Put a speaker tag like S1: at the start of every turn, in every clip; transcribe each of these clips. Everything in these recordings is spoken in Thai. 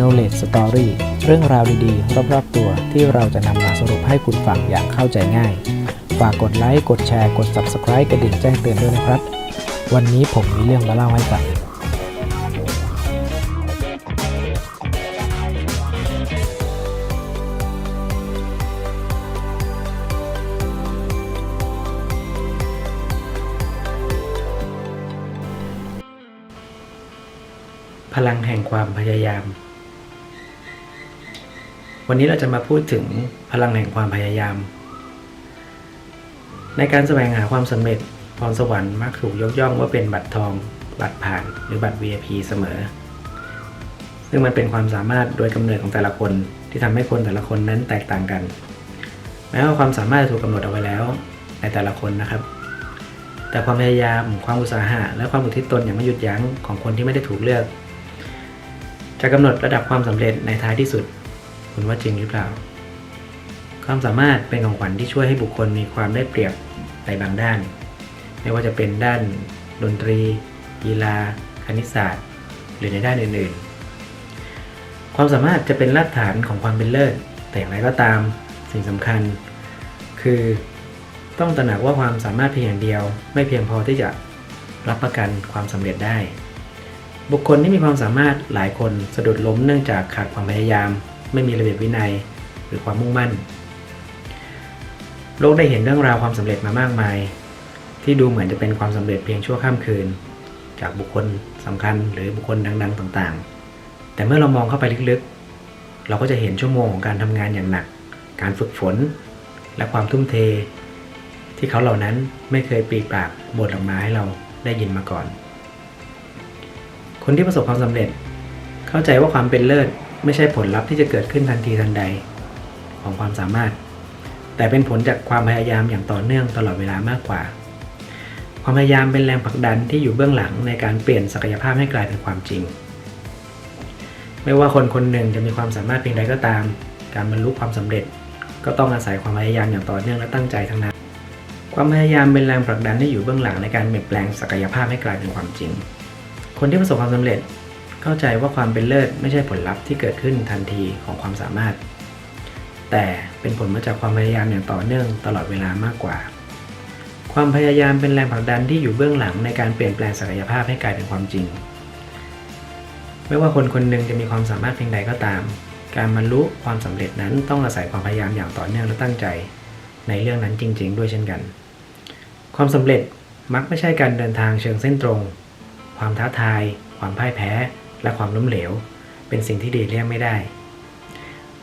S1: Knowledge Story เรื่องราวดีๆ รอบๆตัวที่เราจะนำมาสรุปให้คุณฟังอย่างเข้าใจง่าย ฝากกดไลค์ กดแชร์ กด Subscribe กระดิ่งแจ้งเตือนด้วยนะครับ วันนี้ผมมีเรื่องมาเล่าให้ฟังพลังแห่งความพยายาม วันนี้เราจะมาพูดถึงพลังแห่งความพยายาม ในการแสวงหาความสำเร็จพรสวรรค์มักถูกยกย่องว่าเป็นบัตรทอง บัตรผ่าน หรือบัตร VIP เสมอ ซึ่งมันเป็นความสามารถโดยกำเนิดของแต่ละคนที่ทำให้คนแต่ละคนนั้นแตกต่างกัน แม้ว่าความสามารถจะถูกกำหนดเอาไว้แล้วในแต่ละคนนะครับ แต่ความพยายาม ความอุตสาหะ และความอุทิศตนอย่างไม่หยุดยั้งของคนที่ไม่ได้ถูกเลือก จะกำหนดระดับความสำเร็จในท้ายที่สุด คุณว่าจริงหรือเปล่า ความสามารถเป็นของขวัญที่ช่วยให้บุคคลมีความได้เปรียบในบางด้าน ไม่ว่าจะเป็นด้านดนตรี กีฬา คณิตศาสตร์ หรือในด้านอื่นๆ ความสามารถจะเป็นรากฐานของความเป็นเลิศ แต่อย่างไรก็ตาม สิ่งสำคัญ คือต้องตระหนักว่าความสามารถเพียงอย่างเดียว ไม่เพียงพอที่จะรับประกันความสำเร็จได้ บุคคลที่มีความสามารถหลายคนสะดุดล้มเนื่องจากขาดความพยายาม ไม่มีระเบียบวินัย หรือความมุ่งมั่น โลกได้เห็นเรื่องราวความสำเร็จมามากมาย ที่ดูเหมือนจะเป็นความสำเร็จเพียงชั่วข้ามคืน จากบุคคลสำคัญหรือบุคคลดัง ๆ ต่างๆ แต่เมื่อเรามองเข้าไปลึกๆ เราก็จะเห็นชั่วโมงของการทำงานอย่างหนัก การฝึกฝน และความทุ่มเท ที่เขาเหล่านั้นไม่เคยปีปากบทออกมาให้เราได้ยินมาก่อน คนที่ประสบความสำเร็จ เข้าใจว่าความเป็นเลิศ ไม่ใช่ผลลัพธ์ที่จะเกิดขึ้นทันทีทันใดของความสามารถ แต่เป็นผลจากความพยายามอย่างต่อเนื่องตลอดเวลามากกว่า ความพยายามเป็นแรงผลักดันที่อยู่เบื้องหลังในการเปลี่ยนศักยภาพให้กลายเป็นความจริง ไม่ว่าคนคนหนึ่งจะมีความสามารถเพียงใดก็ตาม การบรรลุความสำเร็จ ก็ต้องอาศัยความพยายามอย่างต่อเนื่องและตั้งใจทั้งนั้น ความพยายามเป็นแรงผลักดันที่อยู่เบื้องหลังในการเปลี่ยนแปลงศักยภาพให้กลายเป็นความจริง คนที่ประสบความสำเร็จ เข้าใจว่าความเป็นเลิศไม่ใช่ผลลัพธ์ที่เกิดขึ้นทันทีของความสามารถ แต่เป็นผลมาจากความพยายามอย่างต่อเนื่องตลอดเวลามากกว่า ความพยายามเป็นแรงผลักดันที่อยู่เบื้องหลังในการเปลี่ยนแปลงศักยภาพให้กลายเป็นความจริง ไม่ว่าคนคนหนึ่งจะมีความสามารถเพียงใดก็ตาม การบรรลุความสำเร็จนั้นต้องอาศัยความพยายามอย่างต่อเนื่องและตั้งใจ ในเรื่องนั้นจริง ๆ ด้วยเช่นกัน ความสำเร็จมักไม่ใช่การเดินทางเชิงเส้นตรง ความท้าทาย ความพ่ายแพ้ และความล้มเหลว เป็นสิ่งที่ดีเลี่ยงไม่ได้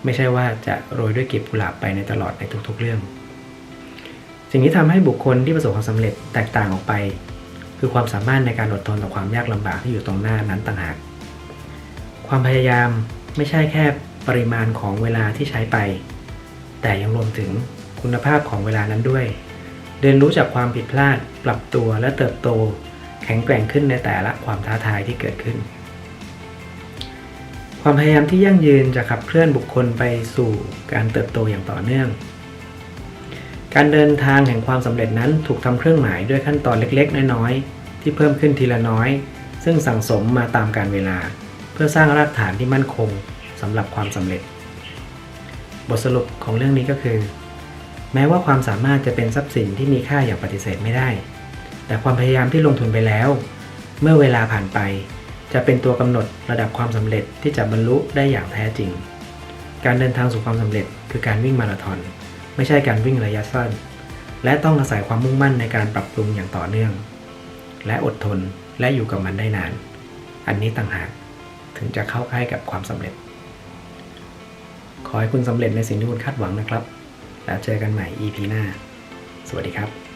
S1: ไม่ใช่ว่าจะโรยด้วยกลีบกุหลาบไปในตลอดในทุกๆเรื่อง สิ่งที่ทำให้บุคคลที่ประสบความสำเร็จแตกต่างออกไป คือความสามารถในการอดทนต่อความยากลำบากที่อยู่ตรงหน้านั้นต่างหาก ความพยายามไม่ใช่แค่ปริมาณของเวลาที่ใช้ไป แต่ยังรวมถึงคุณภาพของเวลานั้นด้วย เรียนรู้จากความผิดพลาด ปรับตัวและเติบโต แข็งแกร่งขึ้นในแต่ละความท้าทายที่เกิดขึ้น ความพยายามที่ยั่งยืนจะขับเคลื่อนบุคคลไปสู่การเติบโตอย่างต่อเนื่อง การเดินทางแห่งความสำเร็จนั้นถูกทำเครื่องหมายด้วยขั้นตอนเล็กๆ น้อยๆ ที่เพิ่มขึ้นทีละน้อย ซึ่งสั่งสมมาตามการเวลา เพื่อสร้างรากฐานที่มั่นคงสำหรับความสำเร็จ บทสรุปของเรื่องนี้ก็คือ แม้ว่าความสามารถจะเป็นทรัพย์สินที่มีค่าอย่างปฏิเสธไม่ได้ แต่ความพยายามที่ลงทุนไปแล้ว เมื่อเวลาผ่านไป จะเป็นตัวกำหนดระดับความสำเร็จที่จะบรรลุได้อย่างแท้จริง การเดินทางสู่ความสำเร็จคือการวิ่งมาราธอน ไม่ใช่การวิ่งระยะสั้น และต้องอาศัยความมุ่งมั่นในการปรับปรุงอย่างต่อเนื่อง และอดทนและอยู่กับมันได้นาน อันนี้ต่างหากถึงจะเข้าใกล้กับความสำเร็จ ขอให้คุณสำเร็จในสิ่งที่คุณคาดหวังนะครับ แล้วเจอกันใหม่ EP หน้า สวัสดีครับ